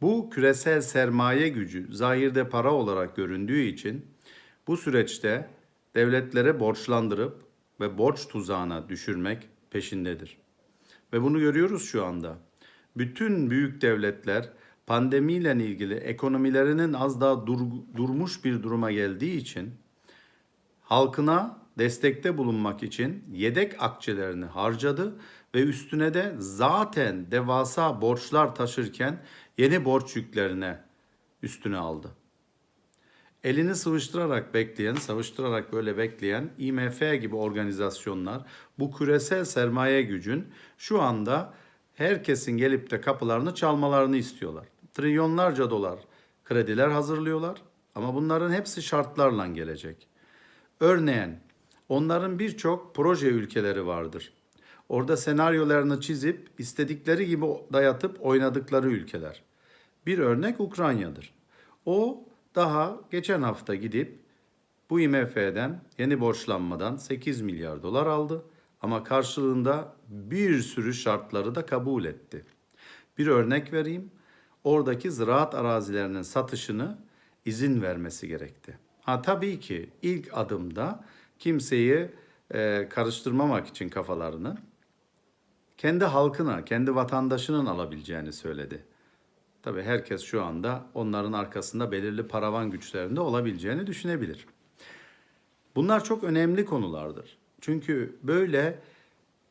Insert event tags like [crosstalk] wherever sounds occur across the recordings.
Bu küresel sermaye gücü zahirde para olarak göründüğü için bu süreçte devletlere borçlandırıp ve borç tuzağına düşürmek peşindedir. Ve bunu görüyoruz şu anda. Bütün büyük devletler pandemiyle ilgili ekonomilerinin az daha dur- durmuş bir duruma geldiği için halkına destekte bulunmak için yedek akçelerini harcadı ve üstüne de zaten devasa borçlar taşırken yeni borç yüklerine üstüne aldı. Elini sıvıştırarak bekleyen, savıştırarak böyle bekleyen IMF gibi organizasyonlar bu küresel sermaye gücün şu anda herkesin gelip de kapılarını çalmalarını istiyorlar. Trilyonlarca dolar krediler hazırlıyorlar ama bunların hepsi şartlarla gelecek. Örneğin onların birçok proje ülkeleri vardır. Orada senaryolarını çizip istedikleri gibi dayatıp oynadıkları ülkeler. Bir örnek Ukrayna'dır. O daha geçen hafta gidip bu IMF'den yeni borçlanmadan 8 milyar dolar aldı ama karşılığında bir sürü şartları da kabul etti. Bir örnek vereyim. Oradaki ziraat arazilerinin satışını izin vermesi gerekti. Ha tabii ki ilk adımda kimseyi e, karıştırmamak için kafalarını kendi halkına, kendi vatandaşının alabileceğini söyledi. Tabii herkes şu anda onların arkasında belirli paravan güçlerinde olabileceğini düşünebilir. Bunlar çok önemli konulardır. Çünkü böyle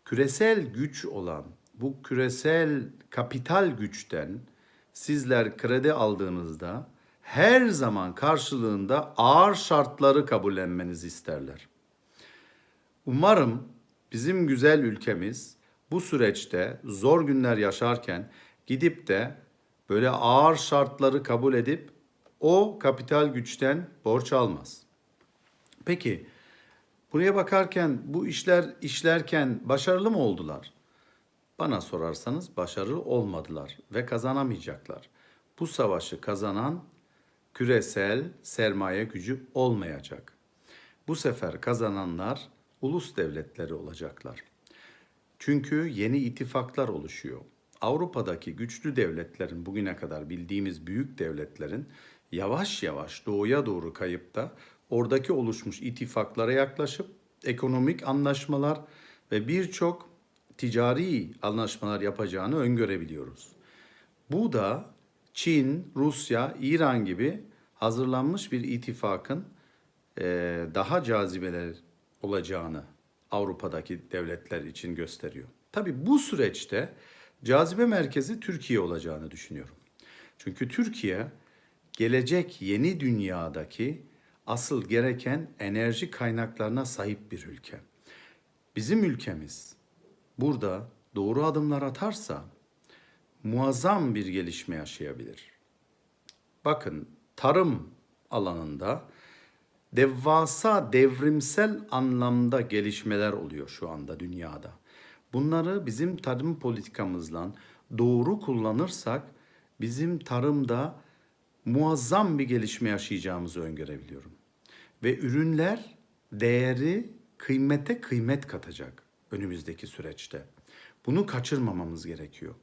küresel güç olan bu küresel kapital güçten sizler kredi aldığınızda her zaman karşılığında ağır şartları kabullenmenizi isterler. Umarım bizim güzel ülkemiz bu süreçte zor günler yaşarken gidip de böyle ağır şartları kabul edip o kapital güçten borç almaz. Peki buraya bakarken bu işler işlerken başarılı mı oldular? Bana sorarsanız başarılı olmadılar ve kazanamayacaklar. Bu savaşı kazanan küresel sermaye gücü olmayacak. Bu sefer kazananlar ulus devletleri olacaklar. Çünkü yeni ittifaklar oluşuyor. Avrupa'daki güçlü devletlerin bugüne kadar bildiğimiz büyük devletlerin yavaş yavaş doğuya doğru kayıp da oradaki oluşmuş ittifaklara yaklaşıp ekonomik anlaşmalar ve birçok ticari anlaşmalar yapacağını öngörebiliyoruz. Bu da Çin, Rusya, İran gibi hazırlanmış bir ittifakın daha cazibeler olacağını Avrupa'daki devletler için gösteriyor. Tabii bu süreçte cazibe merkezi Türkiye olacağını düşünüyorum. Çünkü Türkiye gelecek yeni dünyadaki asıl gereken enerji kaynaklarına sahip bir ülke. Bizim ülkemiz burada doğru adımlar atarsa muazzam bir gelişme yaşayabilir. Bakın tarım alanında devasa devrimsel anlamda gelişmeler oluyor şu anda dünyada. Bunları bizim tarım politikamızla doğru kullanırsak bizim tarımda muazzam bir gelişme yaşayacağımızı öngörebiliyorum. Ve ürünler değeri kıymete kıymet katacak önümüzdeki süreçte. Bunu kaçırmamamız gerekiyor.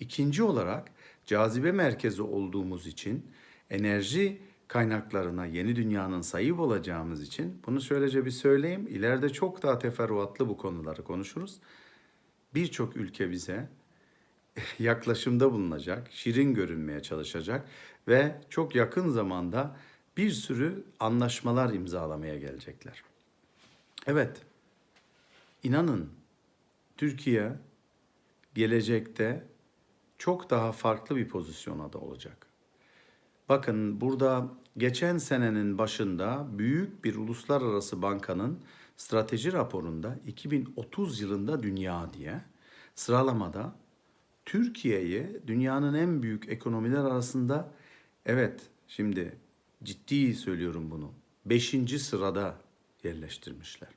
İkinci olarak cazibe merkezi olduğumuz için enerji kaynaklarına yeni dünyanın sahip olacağımız için bunu şöylece bir söyleyeyim. İleride çok daha teferruatlı bu konuları konuşuruz. Birçok ülke bize [laughs] yaklaşımda bulunacak, şirin görünmeye çalışacak ve çok yakın zamanda bir sürü anlaşmalar imzalamaya gelecekler. Evet, inanın Türkiye gelecekte çok daha farklı bir pozisyona da olacak. Bakın burada geçen senenin başında büyük bir uluslararası bankanın strateji raporunda 2030 yılında dünya diye sıralamada Türkiye'yi dünyanın en büyük ekonomiler arasında evet şimdi ciddi söylüyorum bunu 5. sırada yerleştirmişler.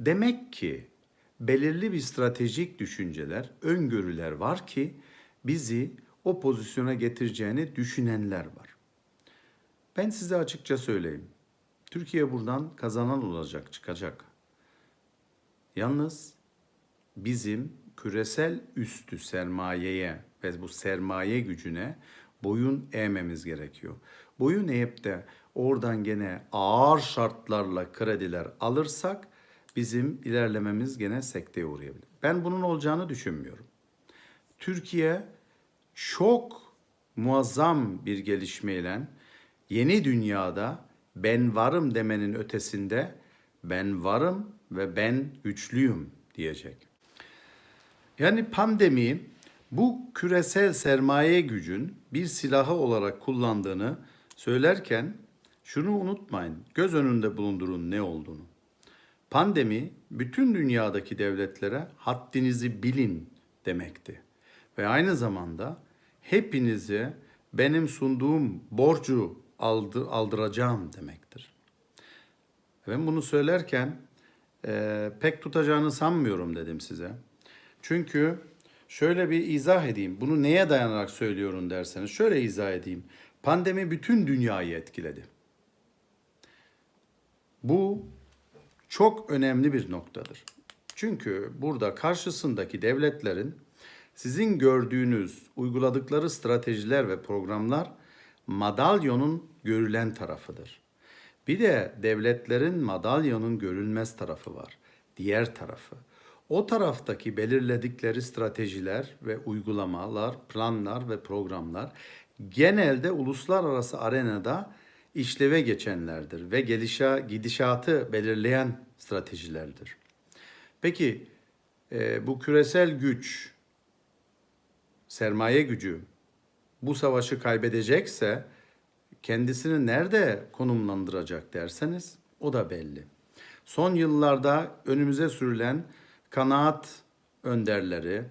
Demek ki belirli bir stratejik düşünceler, öngörüler var ki bizi o pozisyona getireceğini düşünenler var. Ben size açıkça söyleyeyim. Türkiye buradan kazanan olacak, çıkacak. Yalnız bizim küresel üstü sermayeye ve bu sermaye gücüne boyun eğmemiz gerekiyor. Boyun eğip de oradan gene ağır şartlarla krediler alırsak bizim ilerlememiz gene sekteye uğrayabilir. Ben bunun olacağını düşünmüyorum. Türkiye çok muazzam bir gelişmeyle yeni dünyada ben varım demenin ötesinde ben varım ve ben güçlüyüm diyecek. Yani pandemi bu küresel sermaye gücün bir silahı olarak kullandığını söylerken şunu unutmayın. Göz önünde bulundurun ne olduğunu. Pandemi bütün dünyadaki devletlere haddinizi bilin demekti. Ve aynı zamanda hepinize benim sunduğum borcu aldı, aldıracağım demektir. Ben bunu söylerken e, pek tutacağını sanmıyorum dedim size. Çünkü şöyle bir izah edeyim. Bunu neye dayanarak söylüyorum derseniz şöyle izah edeyim. Pandemi bütün dünyayı etkiledi. Bu çok önemli bir noktadır. Çünkü burada karşısındaki devletlerin sizin gördüğünüz uyguladıkları stratejiler ve programlar madalyonun görülen tarafıdır. Bir de devletlerin madalyonun görülmez tarafı var. Diğer tarafı. O taraftaki belirledikleri stratejiler ve uygulamalar, planlar ve programlar genelde uluslararası arenada işleve geçenlerdir ve gelişa, gidişatı belirleyen stratejilerdir. Peki e, bu küresel güç, sermaye gücü bu savaşı kaybedecekse kendisini nerede konumlandıracak derseniz o da belli. Son yıllarda önümüze sürülen kanaat önderleri,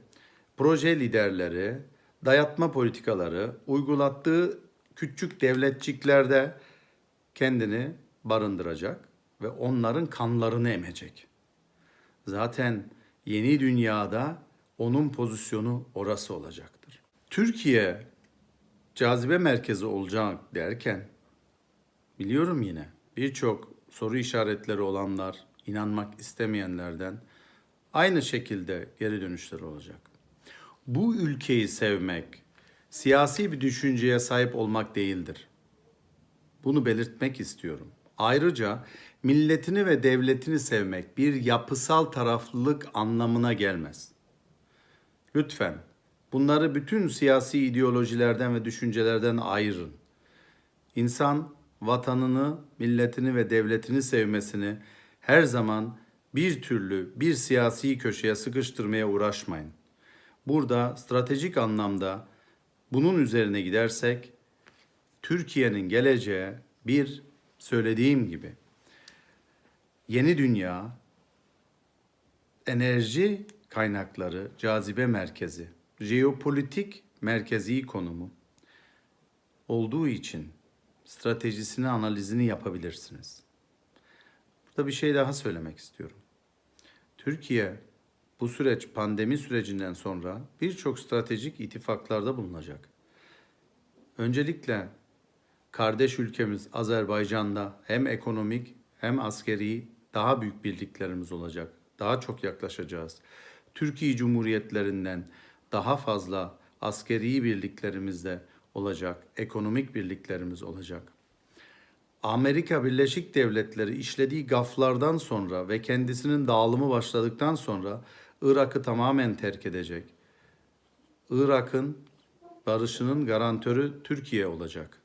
proje liderleri, dayatma politikaları, uygulattığı küçük devletçiklerde kendini barındıracak ve onların kanlarını emecek. Zaten yeni dünyada onun pozisyonu orası olacaktır. Türkiye cazibe merkezi olacak derken biliyorum yine birçok soru işaretleri olanlar, inanmak istemeyenlerden aynı şekilde geri dönüşler olacak. Bu ülkeyi sevmek siyasi bir düşünceye sahip olmak değildir. Bunu belirtmek istiyorum. Ayrıca milletini ve devletini sevmek bir yapısal taraflılık anlamına gelmez. Lütfen bunları bütün siyasi ideolojilerden ve düşüncelerden ayırın. İnsan vatanını, milletini ve devletini sevmesini her zaman bir türlü bir siyasi köşeye sıkıştırmaya uğraşmayın. Burada stratejik anlamda bunun üzerine gidersek Türkiye'nin geleceği bir söylediğim gibi yeni dünya enerji kaynakları cazibe merkezi, jeopolitik merkezi konumu olduğu için stratejisini, analizini yapabilirsiniz. Burada bir şey daha söylemek istiyorum. Türkiye bu süreç pandemi sürecinden sonra birçok stratejik ittifaklarda bulunacak. Öncelikle kardeş ülkemiz Azerbaycan'da hem ekonomik hem askeri daha büyük birliklerimiz olacak. Daha çok yaklaşacağız. Türkiye Cumhuriyetlerinden daha fazla askeri birliklerimiz de olacak. Ekonomik birliklerimiz olacak. Amerika Birleşik Devletleri işlediği gaflardan sonra ve kendisinin dağılımı başladıktan sonra Irak'ı tamamen terk edecek. Irak'ın barışının garantörü Türkiye olacak.